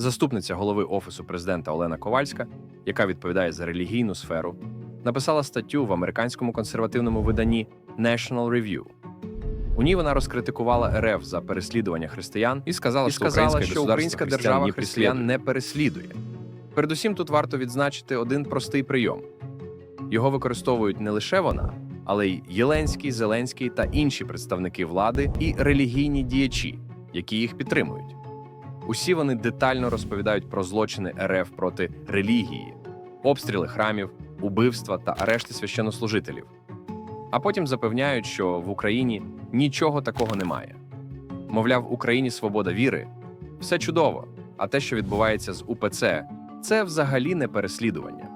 Заступниця голови Офісу президента Олена Ковальська, яка відповідає за релігійну сферу, написала статтю в американському консервативному виданні National Review. У ній вона розкритикувала РФ за переслідування християн і сказала, І що, сказала, що українська українська держава держава християн не переслідує. Передусім, тут варто відзначити один простий прийом: його використовують не лише вона, але й Єленський, Зеленський та інші представники влади і релігійні діячі, які їх підтримують. Усі вони детально розповідають про злочини РФ проти релігії, обстріли храмів, убивства та арешти священнослужителів. А потім запевняють, що в Україні нічого такого немає. Мовляв, в Україні свобода віри, все чудово. А те, що відбувається з УПЦ, це взагалі не переслідування.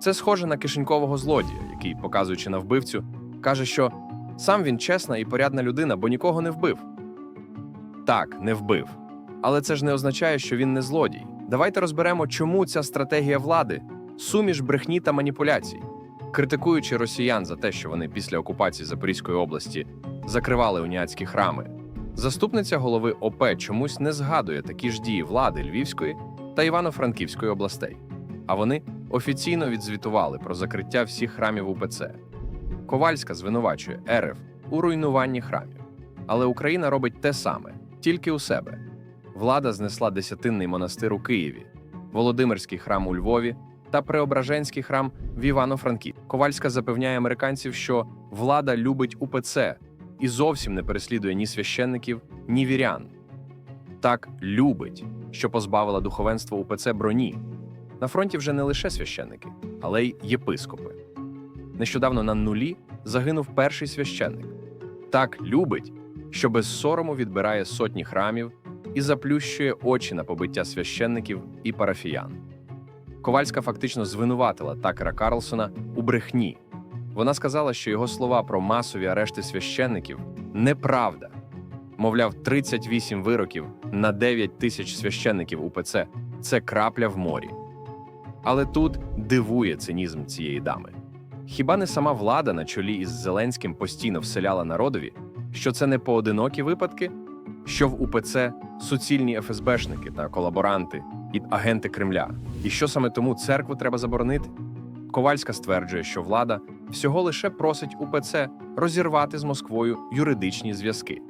Це схоже на кишенькового злодія, який, показуючи на вбивцю, каже, що сам він чесна і порядна людина, бо нікого не вбив. Так, не вбив. Але це ж не означає, що він не злодій. Давайте розберемо, чому ця стратегія влади суміш брехні та маніпуляцій. Критикуючи росіян за те, що вони після окупації Запорізької області закривали уніатські храми, заступниця голови ОП чомусь не згадує такі ж дії влади Львівської та Івано-Франківської областей. А вони офіційно відзвітували про закриття всіх храмів УПЦ. Ковальська звинувачує РФ у руйнуванні храмів. Але Україна робить те саме, тільки у себе. Влада знесла десятинний монастир у Києві, Володимирський храм у Львові та Преображенський храм в Івано-Франків. Ковальська запевняє американців, що влада любить УПЦ і зовсім не переслідує ні священників, ні вірян. Так любить, що позбавила духовенство УПЦ броні. На фронті вже не лише священники, але й єпископи. Нещодавно на нулі загинув перший священник. Так любить, що без сорому відбирає сотні храмів і заплющує очі на побиття священників і парафіян. Ковальська фактично звинуватила Такера Карлсона у брехні. Вона сказала, що його слова про масові арешти священників неправда. Мовляв, 38 вироків на 9 тисяч священників УПЦ це крапля в морі. Але тут дивує цинізм цієї дами. Хіба не сама влада на чолі із Зеленським постійно вселяла народові, що це не поодинокі випадки, що в УПЦ суцільні ФСБшники та колаборанти і агенти Кремля, і що саме тому церкву треба заборонити? Ковальська стверджує, що влада всього лише просить УПЦ розірвати з Москвою юридичні зв'язки.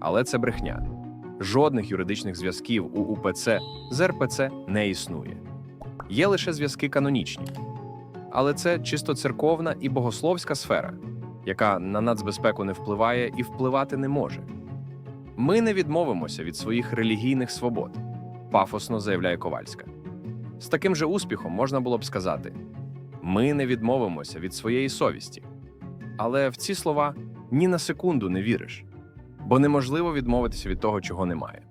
Але це брехня. Жодних юридичних зв'язків у УПЦ з РПЦ не існує. Є лише зв'язки канонічні. Але це чисто церковна і богословська сфера, яка на нацбезпеку не впливає і впливати не може. Ми не відмовимося від своїх релігійних свобод, пафосно заявляє Ковальська. З таким же успіхом можна було б сказати: ми не відмовимося від своєї совісті. Але в ці слова ні на секунду не віриш, бо неможливо відмовитися від того, чого немає.